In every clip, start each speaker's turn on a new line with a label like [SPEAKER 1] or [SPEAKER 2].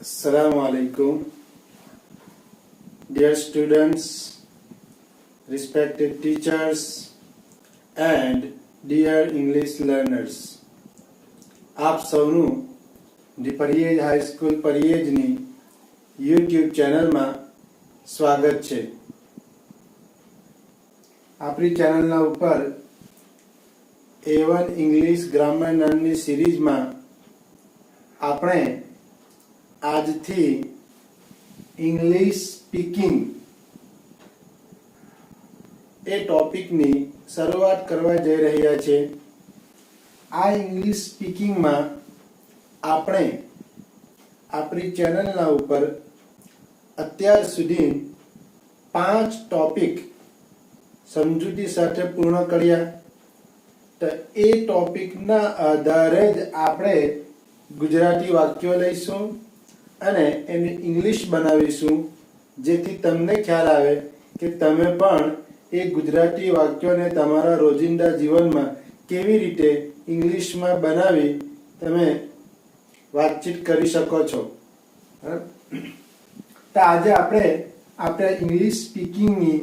[SPEAKER 1] Assalamu alaikum. Dear students, respected teachers, and dear English learners. આપ સૌનું the Pariyej high school પરિયેજની YouTube ચેનલમાં સ્વાગત છે આપણી ચેનલના ઉપર એ વન ઇંગ્લિશ ગ્રામર નામની સિરીઝમાં આપણે આજથી ઇંગ્લિશ સ્પીકિંગ એ ટોપિકની શરૂઆત કરવા જઈ રહ્યા છે. આ ઇંગ્લિશ સ્પીકિંગમાં આપણે આપણી ચેનલના ઉપર અત્યાર સુધી પાંચ ટોપિક સમજૂતી સાથે પૂર્ણ કર્યા. તો એ ટોપિકના આધારે જ આપણે ગુજરાતી વાક્યો લઈશું. અને એને ઇંગ્લિશ બનાવીશું, જેથી તમને ખ્યાલ આવે કે તમે પણ એ ગુજરાતી વાક્યોને તમારા રોજિંદા જીવનમાં કેવી રીતે ઇંગ્લિશમાં બનાવી તમે વાતચીત કરી શકો છો. તો આજે આપણે આપણે ઇંગ્લિશ સ્પીકિંગની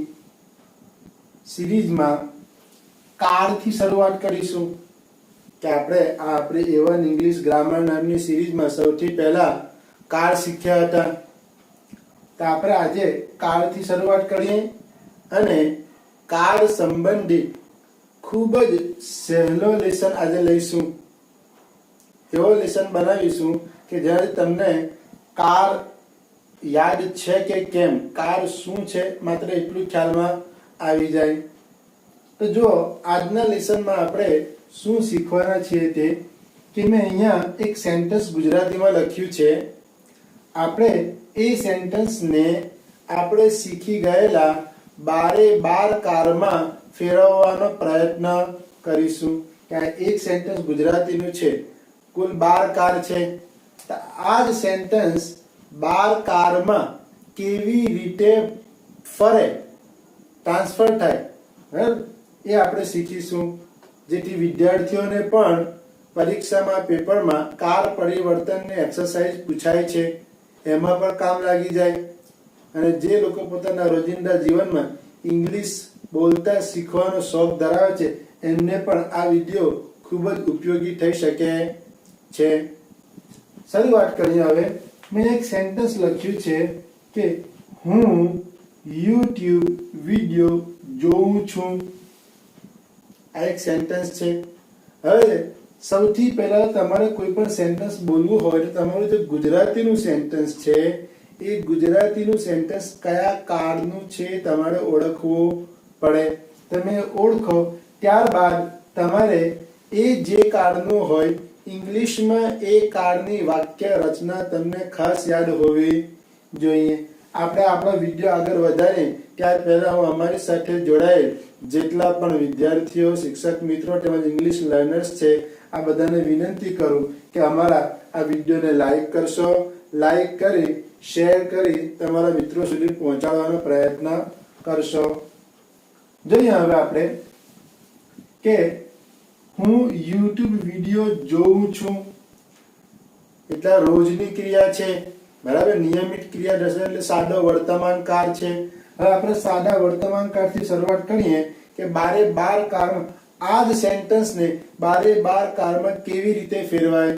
[SPEAKER 1] સિરીઝમાં કારથી શરૂઆત કરીશું, કે આપણે આ આપણે એવન ઇંગ્લિશ ગ્રામર નામની સિરીઝમાં સૌથી પહેલા કાર શીખ્યા હતા. તો આપણે આજે કારથી શરૂઆત કરીએ અને કાર સંબંધિત ખૂબ જ સહેલો લેસન આજે લઈશું. એવો લેસન બનાવીશું કે જ્યારે તમને કાર યાદ છે કે કેમ કાર શું છે, માત્ર એટલું ખ્યાલમાં આવી જાય. તો જો આજના લેસનમાં આપણે શું શીખવાના છીએ તે, કે મેં અહીંયા એક સેન્ટેન્સ ગુજરાતીમાં લખ્યું છે. આપણે એ સેન્ટેન્સને આપણે શીખી ગયેલા બારે બાર કારમાં ફેરવવાનો પ્રયત્ન કરીશું. કે એક સેન્ટેન્સ ગુજરાતીનું છે. કુલ બાર કાર છે. આ જ સેન્ટેન્સ બાર કારમાં કેવી રીતે ફરે, ટ્રાન્સફર થાય, બરાબર? એ આપણે શીખીશું. જેથી વિદ્યાર્થીઓને પણ પરીક્ષામાં, પેપરમાં કાર પરિવર્તનની એક્સરસાઇઝ પૂછાય છે. એમાં પણ કામ લાગી જાય. અને જે લોકો પોતાના રોજિંદા જીવનમાં ઇંગ્લિશ બોલતા શીખવાનો શોખ ધરાવે છે, એમને પણ આ વીડિયો ખૂબ જ ઉપયોગી થઈ શકે છે. શરૂઆત કરીએ હવે. મેં એક સેન્ટેન્સ લખ્યું છે કે હું યુટ્યુબ વીડિયો જોઉં છું. આ એક સેન્ટેન્સ છે. હવે સૌથી પહેલા તમારે કોઈ પણ સેન્ટેન્સ બોલવું હોય તો તમારું જે ગુજરાતીનું સેન્ટેન્સ છે, એ ગુજરાતીનું સેન્ટેન્સ કયા કાળનું છે તમારે ઓળખવું પડે. તમે ઓળખો, ત્યારબાદ તમારે એ જે કાળનું હોય, ઇંગ્લિશમાં એ કાળની વાક્ય રચના તમને ખાસ યાદ હોવી જોઈએ. આપણે આપણો વીડિયો આગળ વધારીએ, ત્યાર પહેલાં હું અમારી સાથે જોડાયેલ જેટલા પણ વિદ્યાર્થીઓ, શિક્ષક મિત્રો તેમજ ઇંગ્લિશ લર્નર્સ છે આ બધાને વિનંતી કરું કે અમારા આ વિડીયોને લાઈક કરશો, લાઈક કરી, શેર કરી તમારા મિત્રો સુધી પહોંચાડવાનો પ્રયત્ન કરશો. જોઈએ હવે આપણે કે હું યુટ્યુબ વીડિયો જોઉં છું. એટલા રોજની ક્રિયા છે. બરાબર, નિયમિત ક્રિયા થશે એટલે સાદો વર્તમાન કાળ છે. હવે આપણે સાદા વર્તમાન કાળથી શરૂઆત કરીએ કે બારે બાર કાળમાં આ જ સેન્ટેન્સને બારે બાર કારમાં કેવી રીતે ફેરવાય?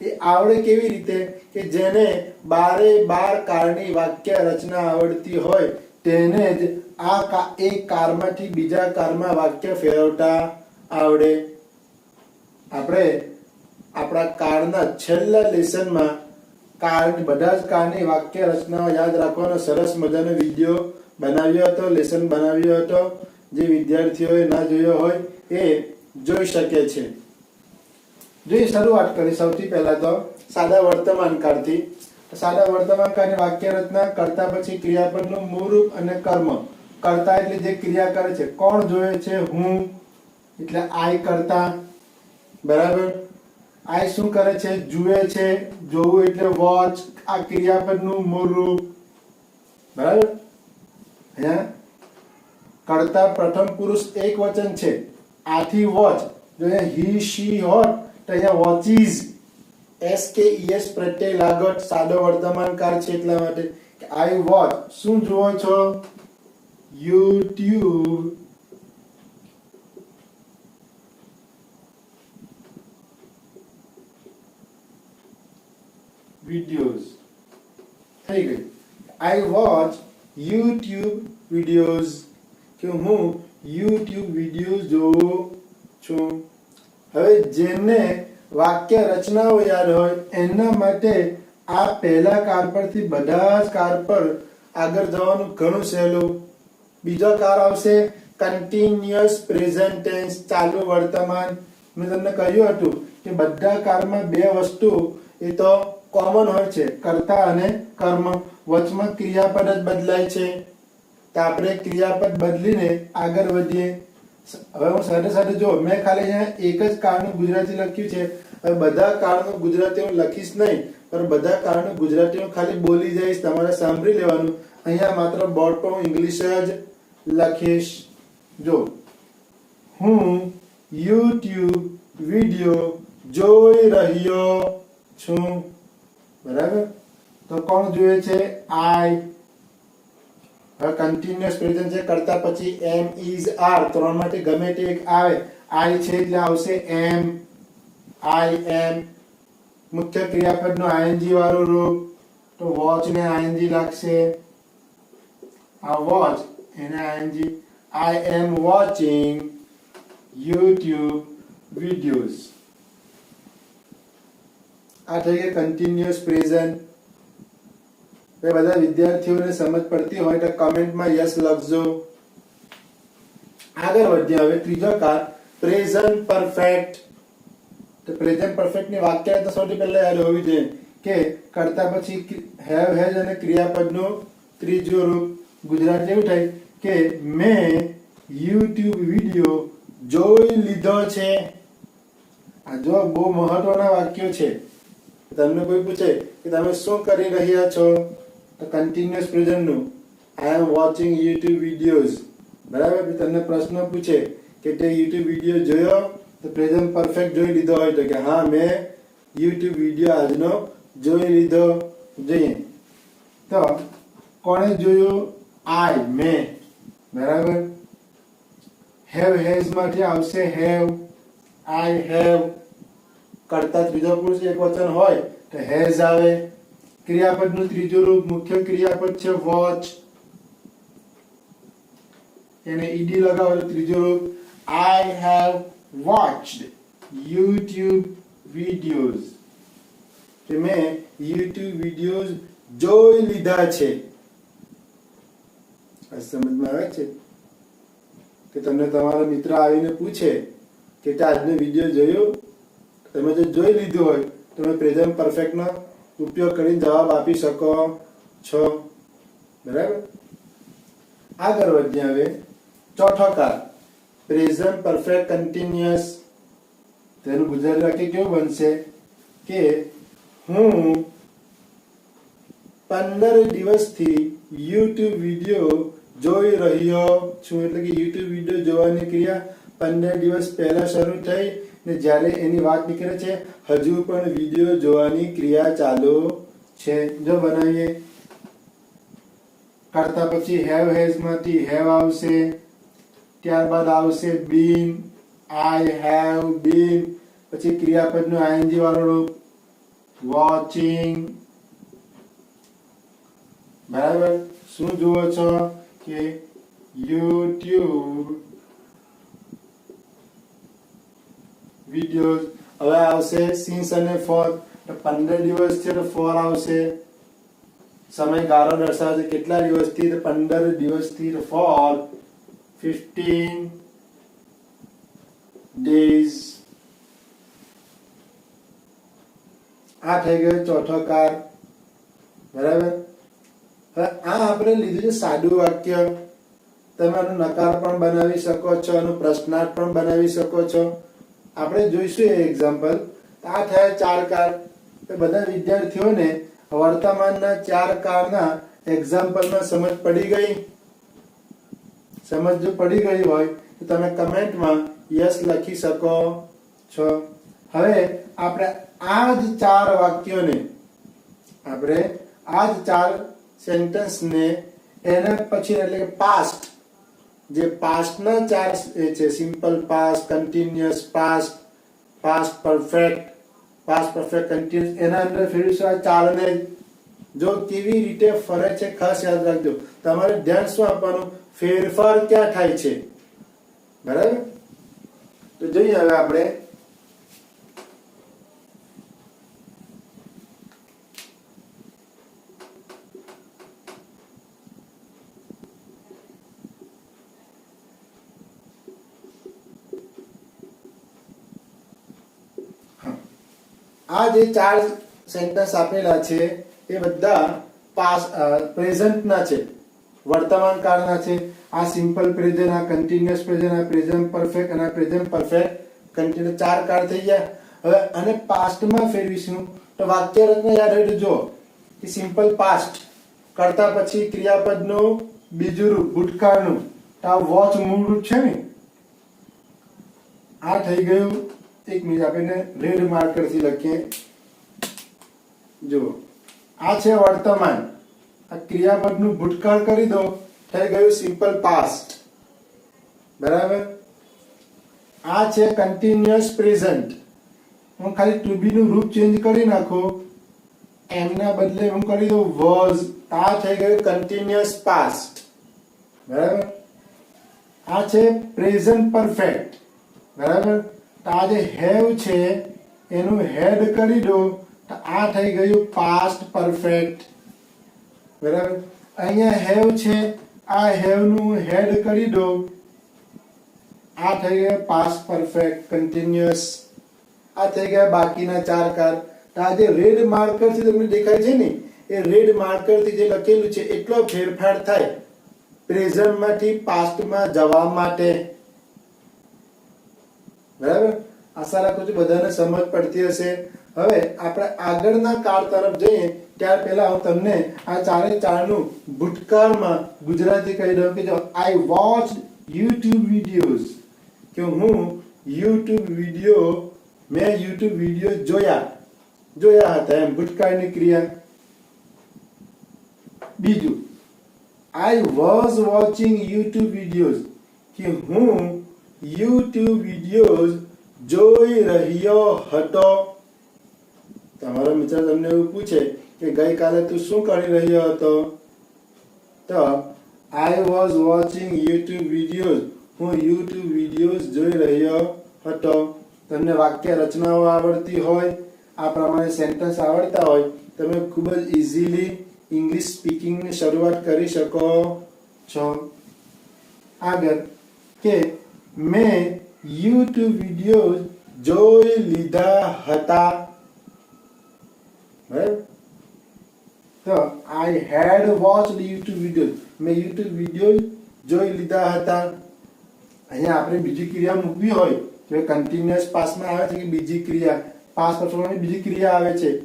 [SPEAKER 1] એ આવડે કેવી રીતે? કે જેને બારે બાર કારની વાક્ય રચના આવડતી હોય, તેને જ આ એક કારમાંથી બીજા કારમાં વાક્ય ફેરવતા આવડે. આપણે આપણા કારના છેલ્લા લેસનમાં કાળ, બધા જ કારની વાક્ય રચનાઓ યાદ રાખવાનો સરસ મજાનો વીડિયો બનાવ્યો હતો, લેસન બનાવ્યો હતો. જે વિદ્યાર્થીઓએ ના જોયો હોય એ જોઈ શકે છે. જોઈએ શરૂઆત કરી. સૌથી પહેલા તો સાદા વર્તમાન કાળથી. સાદા વર્તમાન કાળની વાક્ય રચના કરતા પછી ક્રિયાપદનું મૂળ રૂપ અને કર્મ. કરતા એટલે જે ક્રિયા કરે છે. કોણ જોયે છે? હું. એટલે આઈ કરતા. બરાબર? આઈ શું કરે છે? જુએ છે. જોવું એટલે વોચ આ ક્રિયાપદનું મૂળ રૂપ બરાબર? અહીંયા કરતા પ્રથમ પુરુષ એક વચન છે. આથી વોચ, જો હી શી હોટ તો અહીંયા વોચીઝ એસ કે ઈએસ પ્રત્યય લાગત, સાદો વર્તમાન કાળ છે એટલા માટે આઈ વોચ શું જુઓ છો? યુટ્યુબ વિડિયોઝ થઈ ગઈ આઈ વોચ યુટ્યુબ વિડિયોઝ કે હું યુટ્યુબ વીડિયો જોઉં છું. હવે જેને વાક્ય રચનાઓ યાદ હોય, એના માટે આ પહેલા કાર પરથી બધા જ કાર પર આગળ જવાનું ઘણું સહેલું. બીજો કાર આવશે કન્ટિન્યુઅસ પ્રેઝન્ટ ટેન્સ ચાલુ વર્તમાન. મેં તમને કહ્યું હતું કે બધા કારમાં બે વસ્તુ, એ તો કોમન હોય છે, કર્તા અને કર્મ. વચમાં ક્રિયાપદ જ બદલાય છે. તો આપણે ક્રિયાપદ બદલીને આગળ વધીએ. હવે હું સાથે સાથે જો મેં ખાલી અહીંયા એક જ કાળનું ગુજરાતી લખ્યું છે. હવે બધા કાળનું ગુજરાતી હું લખીશ નહીં, પણ બધા કાળનું ગુજરાતી હું ખાલી બોલી જઈશ, તમારે સાંભળી લેવાનું. અહીંયા માત્ર બોર્ડ પર હું ઇંગ્લિશ જ લખીશ. જો, હું યુટ્યુબ વિડિયો જોઈ રહ્યો છું. બરાબર? તો કોણ જોઈએ છે? આઈ હવે કન્ટિન્યુઅસ પ્રેઝન્ટ છે કરતા પછી એમ ઇઝ આર ત્રણ માટે ગમે તે એક આવે આઈ છે એટલે આવશે એમ આઈ એમ મુખ્ય ક્રિયાપદનો આઈએનજી વાળો રૂપ, તો વોચ ને આઈએનજી લાગશે. આ વોચ એને ING I am watching YouTube videos આ થઈ ગયા કન્ટિન્યુઅસ પ્રેઝન્ટ એ બધા વિદ્યાર્થીઓને સમજ પડતી હોય તો કમેન્ટમાં યસ લખજો. આગળ વધીએ હવે ત્રીજો કાર પ્રેઝન્ટ પરફેક્ટ તો પ્રેઝન્ટ પરફેક્ટની વાક્ય તો સૌથી પહેલા યાદ હોવી જોઈએ કે કરતા પછી હેવ હેઝ અને ક્રિયાપદનું ત્રીજું રૂપ ગુજરાતી એવું થાય કે મેં યુટ્યુબ વીડિયો જોઈ લીધો છે. આ જો બહુ મહત્વના વાક્યો છે. તમને કોઈ પૂછે કે તમે શું કરી રહ્યા છો? તો continuous પ્રેઝન્ટનું I am watching YouTube videos બરાબર? તમને પ્રશ્ન પૂછે કે તે યુટ્યુબ વીડિયો જોયો? તો પ્રેઝન્ટ પરફેક્ટ જોઈ લીધો હોય તો કે હા, મેં યુટ્યુબ વીડિયો આજનો જોઈ લીધો. જોઈએ. તો કોણે જોયું? આઈ મેં. બરાબર? હેવ હેઝમાંથી આવશે હેવ આઈ હેવ કરતા ત્રીજો પુરુષ એક વચન હોય તો હેઝ આવે. ક્રિયાપદનું ત્રીજું રૂપ મુખ્ય ક્રિયાપદ છે વોચ. એને ઈડી લગાવો ત્રીજું રૂપ. I have watched YouTube videos કે મેં યુટ્યુબ વિડીયોઝ જોઈ લીધા છે. સમજમાં આવે છે? કે તમને તમારો મિત્ર આવીને પૂછે કે આજનો વીડિયો જોયો? તમે જો જોઈ લીધો હોય, તો તમે પ્રેઝન્ટ પરફેક્ટનો ઉપયોગ કરીને જવાબ આપી શકો છો. બરાબર? આગળ વધીએ હવે. ચોથો કાર પ્રેઝન્ટ પરફેક્ટ કન્ટિન્યુઅસ. તેનું ગુજરાતી વાક્ય કેવું બનશે? કે હું પંદર દિવસથી યુટ્યુબ વીડિયો જોઈ રહ્યો છું. એટલે કે યુટ્યુબ વીડિયો જોવાની ક્રિયા પંદર દિવસ પહેલા શરૂ થઈ ને જ્યારે એની વાત નીકળે છે, હજુ પણ વીડિયો જોવાની ક્રિયા ચાલુ છે. જો બનાવીએ કરતા પછી હેવ હેઝમાંથી હેવ આવશે, ત્યારબાદ આવશે બીન આઈ હેવ બીન પછી ક્રિયાપદનું આઈએનજી વાળું રૂપ વોચિંગ બરાબર? શું જુઓ છો કે યુટ્યુબ વિડીયોઝ હવે આવશે સિન્સ અને ફોર પંદર દિવસ ફોર આવશે. સમયગાળો દર્શાવે છે કેટલા દિવસથી? પંદર દિવસથી ફોર ફિફ્ટીન ડેઝ આ થઈ ગયો ચોથો કાર. બરાબર? હવે આ આપણે લીધું છે સાદું વાક્ય. તમે આનું નકાર પણ બનાવી શકો છો, આનું પ્રશ્નાર્થ પણ બનાવી શકો છો. આપણે જોઈશું એક્ઝામ્પલ આ થયા ચાર કાર. એ બધા વિદ્યાર્થીઓને વર્તમાનના ચાર કારના એક્ઝામ્પલમાં સમજ પડી ગઈ. સમજ જો પડી ગઈ હોય, તો તમે કમેન્ટમાં યસ લખી શકો છો. હવે આપણે આ જ ચાર વાક્યોને, આપણે આ જ ચાર સેન્ટેન્સને એના પછી એટલે કે પાસ્ટ જે પાસ્ટના ચાર એ છે simple past continuous past past perfect past perfect continuous એના અંદર ફેરવીશું આ ચારને જો કેવી રીતે ફરે છે, ખાસ યાદ રાખજો. તમારે ધ્યાન શું આપવાનું? ફેરફાર ક્યાં થાય છે? બરાબર? તો જોઈએ હવે આપણે આ જે ચાર સેન્ટેન્સ આપેલા છે, એ બધા પાસ પ્રેઝન્ટના છે, વર્તમાન કાળના છે. આ સિમ્પલ પ્રેઝન્ટ, આ કન્ટિન્યુઅસ પ્રેઝન્ટ, આ પ્રેઝન્ટ પરફેક્ટ અને પ્રેઝન્ટ પરફેક્ટ. કન્ટિન્યુ ચાર કાળ થઈ ગયા. હવે અને પાસ્ટમાં ફેરવીશું. તો વાક્ય રચના યાદ હોય તો જો કે સિમ્પલ પાસ્ટ કરતા પછી ક્રિયાપદનું બીજું રૂપ, ભૂતકાળનું. તો આ વોચ મૂળ રૂપ છે ને? આ થઈ ગયું એક મિનિટ આપણે રેડ માર્કરથી લખીએ. જુઓ. આ છે વર્તમાન. આ ક્રિયાપદનું ભૂતકાળ કરી દો. થઈ ગયું સિમ્પલ પાસ્ટ બરાબર? આ છે કન્ટિન્યુઅસ પ્રેઝન્ટ હું ખાલી ટુ બી નું રૂપ ચેન્જ કરી નાખું. એમના બદલે હું કરી દઉં વોઝ આ થઈ ગયું કન્ટિન્યુઅસ પાસ્ટ બરાબર? આ છે પ્રેઝન્ટ પરફેક્ટ બરાબર? તો આ જે હેવ છે, એનું હેડ કરી દો, તો આ થઈ ગયું પાસ્ટ પરફેક્ટ બરાબર? અહીંયા હેવ છે, આ હેવનું હેડ કરી દો. આ થઈ ગયા પાસ્ટ પરફેક્ટ કન્ટિન્યુઅસ આ થઈ ગયા બાકીના ચાર કાર. તો આ જે રેડ માર્કરથી તમને દેખાય છે ને, એ રેડ માર્કરથી જે લખેલું છે, એટલો ફેરફાર થાય. પ્રેઝન્ટમાંથી પાસ્ટમાં જવા માટે. બરાબર? આશા રાખું છું બધાને સમજ પડતી હશે. હવે આપણે આગળના કાળ તરફ જઈએ, ત્યાર પહેલા હું તમને આ ચારે ચારનું ભૂતકાળમાં ગુજરાતી કહી દઉં કે જો આઈ વોચ યુટ્યુબ વિડીયોઝ કે હું યુટ્યુબ વીડિયો મેં યુટ્યુબ વીડિયો જોયા. જોયા હતા એમ, ભૂતકાળની ક્રિયા. બીજું I was watching YouTube videos કે હું યુટ્યુબ વિડીયોઝ જોઈ રહ્યો હતો. તમારો મિત્ર તમને એવું પૂછે કે ગઈકાલે તું શું કરી રહ્યો હતો? તો I was watching YouTube videos હું યુટ્યુબ વિડીયોઝ જોઈ રહ્યો હતો. તમને વાક્ય રચનાઓ આવડતી હોય, આ પ્રમાણે સેન્ટેન્સ આવડતા હોય, તમે ખૂબ જ ઇઝીલી ઇંગ્લિશ સ્પીકિંગની શરૂઆત કરી શકો છો. આગળ કે મેં યુટ્યુબ વીડિયો જોઈ લીધા હતા. બરાબર? તો I had watched YouTube video મેં યુટ્યુબ વીડિયો જોઈ લીધા હતા. અહીંયા આપણે બીજી ક્રિયા મૂકવી હોય તો કન્ટિન્યુઅસ પાસમાં આવે છે કે બીજી ક્રિયા? પાસ પરફોર્મની બીજી ક્રિયા આવે છે.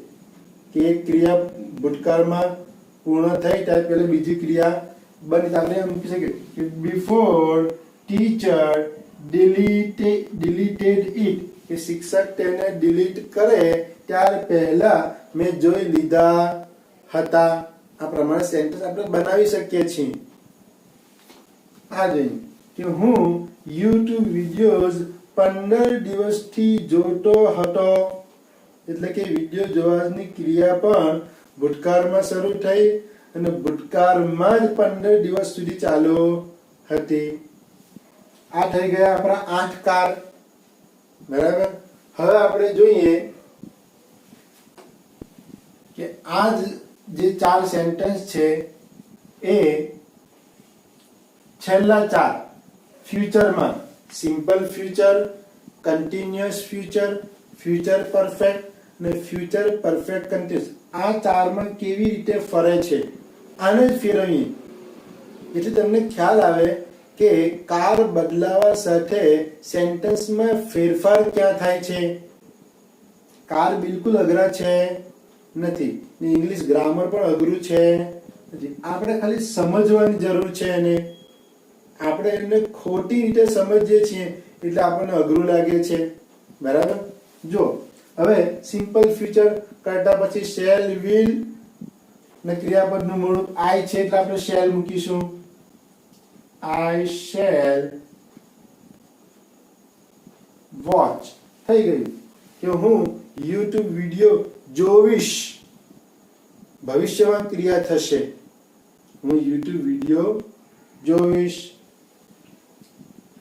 [SPEAKER 1] કે એક ક્રિયા ભૂતકાળમાં પૂર્ણ થઈ ત્યારે પહેલાં બીજી ક્રિયા બની. આપણે મૂકી શકીએ કે before teacher deleted deleted it કે શિક્ષક તેને ડિલીટ કરે ત્યાર પહેલા મેં જોઈ લીધા હતા. આ પ્રમાણે સેન્ટેન્સ આપણે બનાવી શકીએ છીએ. આ જોઈએ કે હું યુટ્યુબ વિડીયોઝ પંદર દિવસથી જોતો હતો. એટલે કે વીડિયો જોવાની ક્રિયા પણ ભૂતકાળમાં શરૂ થઈ અને ભૂતકાળમાં જ પંદર દિવસ સુધી ચાલુ હતી. આ થઈ ગયા આપણા આઠ કાર બરાબર? હવે આપણે જોઈએ કે આ જે ચાર સેન્ટેન્સ છે એ છેલ્લા ચાર. ફ્યુચરમાં simple future continuous future future perfect અને ફ્યુચર પરફેક્ટ કન્ટિન્યુઅસ આ ચારમાં કેવી રીતે ફરે છે? આને જ ફેરવીએ. એટલે તમને ખ્યાલ આવે કે કાર બદલાવા સાથે સેન્ટેન્સમાં ફેરફાર ક્યાં થાય છે? કાર બિલકુલ અઘરા છે નથી. ઇંગ્લિશ ગ્રામર પણ અઘરું છે આપણે ખાલી સમજવાની જરૂર છે એને આપણે એમને ખોટી રીતે સમજીએ છીએ એટલે આપણને અઘરું લાગે છે. બરાબર? જો, હવે સિમ્પલ ફ્યુચર કરતા પછી શેલ વિલ ને ક્રિયાપદનું મૂળ આઈ છે એટલે આપણે શેલ મૂકીશું. આઈ શેલ વોચ થઈ ગયું. કે હું યુટ્યુબ વિડિયો જોઈશ ભવિષ્યમાં ક્રિયા થશે. હું યુટ્યુબ વિડિયો જોઈશ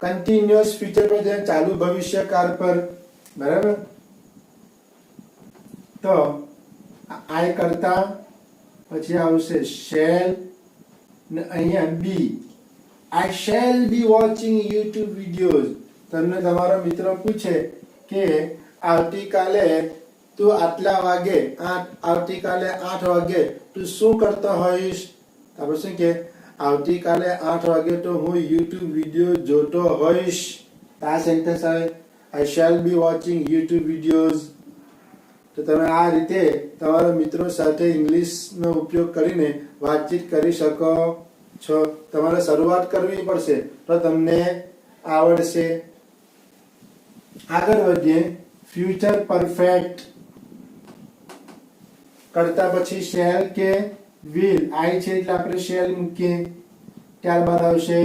[SPEAKER 1] કન્ટિન્યુઅસ ફ્યુચર પર જાય ચાલુ ભવિષ્યકાળ પર. બરાબર? તો આય કરતા પછી આવશે શેલ ને અહીંયા be I shall be watching YouTube videos તમને તમારો મિત્ર પૂછે કે આવતીકાલે તું આટલા વાગે આવતીકાલે આઠ વાગે તું શું કરતો હોઈશ? આપણે શું કે, આવતીકાલે આઠ વાગે તો હું યુટ્યુબ વીડિયો જોતો હોઈશ. આ સેન્ટેન્સ આવે I shall be watching YouTube videos તો તમે આ રીતે તમારા મિત્રો સાથે ઇંગ્લિશનો ઉપયોગ કરીને વાતચીત કરી શકો. છો, તમારે શરૂઆત કરવી પડશે, તો તમને આવડશે. આગળ વધીએ. ફ્યુચર પરફેક્ટ કરતા પછી શેલ કે વિલ આઈ છે એટલે આપણે શેલ મૂકીએ. ત્યારબાદ આવશે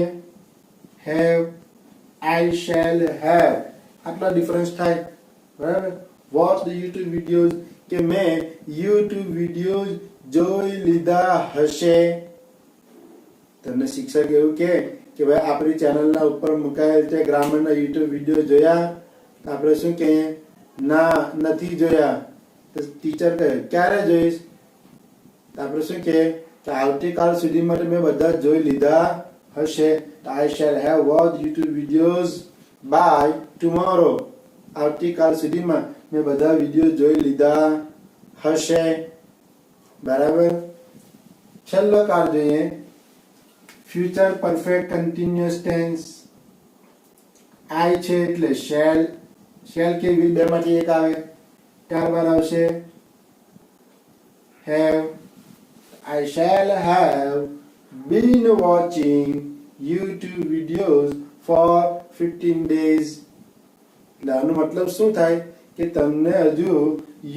[SPEAKER 1] હેવ આઈ શેલ હેવ આટલા ડિફરન્સ થાય. બરાબર? વોચ ધ યુટ્યુબ વિડીયોઝ કે મેં યુટ્યુબ વિડીયોઝ જોઈ લીધા હશે. તમને શિક્ષક એવું કે કે ભાઈ, આપણી ચેનલના ઉપર મુકાયેલ છે ગ્રામરના યુટ્યુબ વીડિયો જોયા. આપણે શું કે ના, નથી જોયા. ટીચર કહે, ક્યારે જોઈશ? આપણે શું કહીએ? કે આવતીકાલ સુધીમાં મેં બધા જોઈ લીધા હશે. I shall have watch YouTube videos by tomorrow આવતીકાલ સુધીમાં મેં બધા વીડિયો જોઈ લીધા હશે. બરાબર? છેલ્લો કાર જોઈએ. Future perfect continuous tense I છે એટલે શેલ શેલ કે વિલ બેમાંથી એક આવે? ત્યારબાદ આવશે have I shall have been watching YouTube videos for 15 days એટલે મતલબ શું થાય? કે તમને હજુ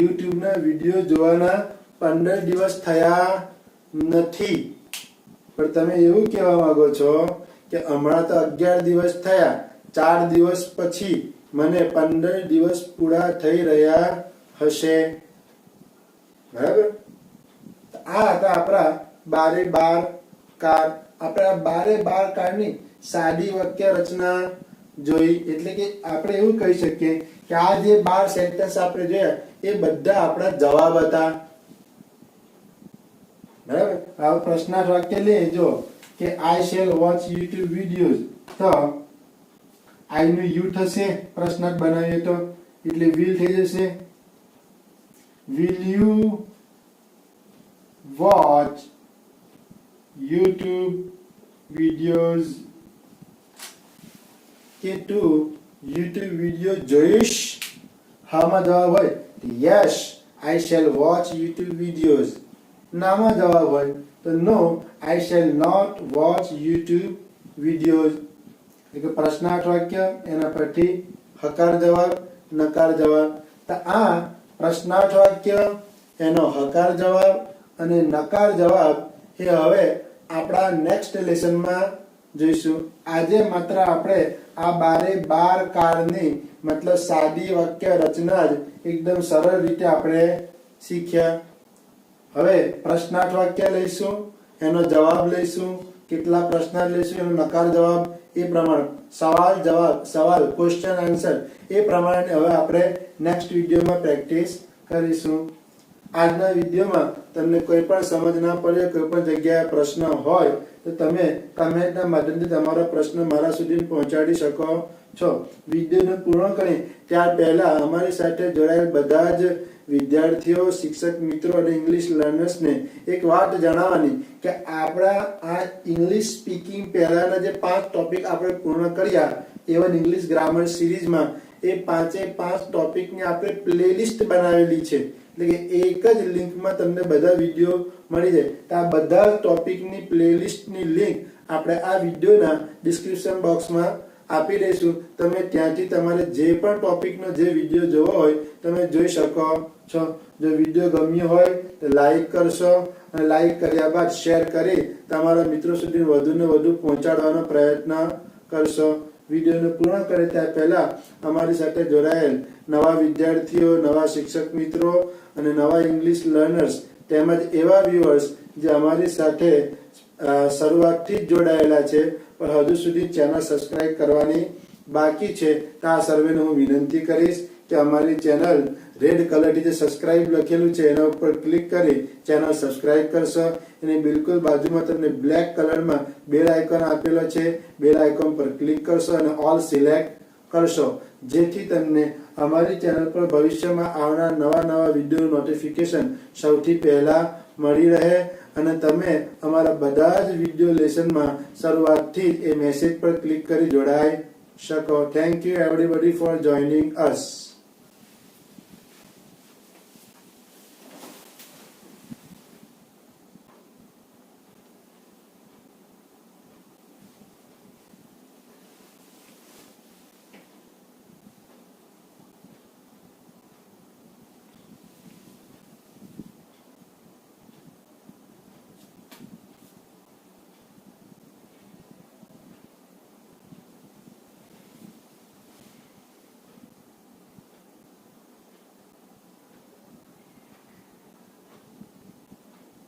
[SPEAKER 1] યુટ્યુબના વીડિયો જોવાના પંદર દિવસ થયા નથી. પણ તમે એવું કહેવા માંગો છો કે હમણાં તો અગિયાર દિવસ થયા, ચાર દિવસ પછી મને પંદર દિવસ પૂરા થઈ રહ્યા હશે. બરાબર? આ હતા આપણા બારે બાર કાર, આપણે બારે બાર કારની સાદી વાક્ય રચના જોઈ. એટલે કે આપણે એવું કહી શકીએ કે આ જે બાર સેન્ટેન્સ આપણે જોયા, એ બધા આપણા જવાબ હતા. બરાબર? આ પ્રશ્નાર્થ વાક્ય લે જો કે I shall watch YouTube videos તો આઈ નું યુ થશે પ્રશ્નાર્થ બનાવીએ તો. એટલે વિલ થઈ જશે. Will you watch YouTube videos કે તું યુટ્યુબ વીડિયો જોઈશ? હામાં જવાબ હોય yes I shall watch YouTube videos નામાં જવાબ હોય તો no I shall not watch YouTube videos એટલે કે પ્રશ્નાર્થ વાક્ય, એના પરથી હકાર જવાબ, નકાર જવાબ. તો આ પ્રશ્નાર્થ વાક્ય, એનો હકાર જવાબ અને નકાર જવાબ એ હવે આપણા નેક્સ્ટ લેસનમાં જોઈશું. આજે માત્ર આપણે આ બારે બાર કારની મતલબ સાદી વાક્ય રચના જ એકદમ સરળ રીતે આપણે શીખ્યા. હવે પ્રશ્નાર્થ વાક્ય લઈશું, એનો જવાબ લઈશું, કેટલા પ્રશ્ન લઈશું, એનો નકાર જવાબ, એ પ્રમાણે. સવાલ, જવાબ, સવાલ ક્વેશ્ચન આન્સર એ પ્રમાણે હવે આપણે નેક્સ્ટ વિડીયોમાં પ્રેક્ટિસ કરીશું. આજના વિડીયોમાં તમને કોઈ પણ સમજ ના પડે, કોઈ પણ જગ્યાએ પ્રશ્ન હોય તો તમે કમેન્ટના માધ્યમથી તમારો પ્રશ્ન મારા સુધી પહોંચાડી શકો છો. વિડીયોને પૂર્ણ કરી ત્યાર પહેલા અમારી સાથે જોડાયેલ બધા જ વિદ્યાર્થીઓ, શિક્ષક મિત્રો અને ઇંગ્લિશ લર્નર્સને એક વાત જણાવવાની કે આપણા આ ઇંગ્લિશ સ્પીકિંગ પહેલાના જે પાંચ ટોપિક આપણે પૂર્ણ કર્યા એવન ઇંગ્લિશ ગ્રામર સિરીઝમાં એ પાંચે પાંચ ટોપિકની આપણે પ્લેલિસ્ટ બનાવેલી છે. એટલે કે એક જ લિંકમાં તમને બધા વીડિયો મળી જાય. તો આ બધા ટોપિકની પ્લેલિસ્ટની લિંક આપણે આ વિડીયોના ડિસ્ક્રિપ્શન બોક્સમાં આપી દઈશું. તમે ત્યાંથી તમારે જે પણ ટોપિકનો જે વીડિયો જોવો હોય, તમે જોઈ શકો છો. જો વીડિયો ગમ્યો હોય, તો લાઈક કરશો અને લાઈક કર્યા બાદ શેર કરી તમારા મિત્રો સુધી વધુને વધુ પહોંચાડવાનો પ્રયત્ન કરશો. વિડીયોને પૂર્ણ કરે ત્યાં પહેલા અમારી સાથે જોડાયેલ નવા વિદ્યાર્થીઓ, નવા શિક્ષક મિત્રો અને નવા ઇંગ્લિશ લર્નર્સ તેમજ એવા વ્યુઅર્સ જે અમારી સાથે શરૂઆતથી જ જોડાયેલા છે, પણ હજુ સુધી ચેનલ સબસ્ક્રાઇબ કરવાની બાકી છે, તો આ સર્વેને હું વિનંતી કરીશ કે અમારી ચેનલ રેડ કલરથી જે સબસ્ક્રાઇબ લખેલું છે, એના ઉપર ક્લિક કરી ચેનલ સબસ્ક્રાઇબ કરશો. અને બિલકુલ બાજુમાં તમને બ્લેક કલરમાં બેલ આઇકોન આપેલો છે. બેલ આઇકોન પર ક્લિક કરશો અને ઓલ સિલેક્ટ કરશો. જેથી તમને અમારી ચેનલ પર ભવિષ્યમાં આવનાર નવા નવા વીડિયો નોટિફિકેશન સૌથી પહેલા મળી રહે. અને તમે અમારા બધા જ વીડિયો લેસનમાં શરૂઆતથી એ મેસેજ પર ક્લિક કરી જોડાઈ શકો. Thank you everybody for joining us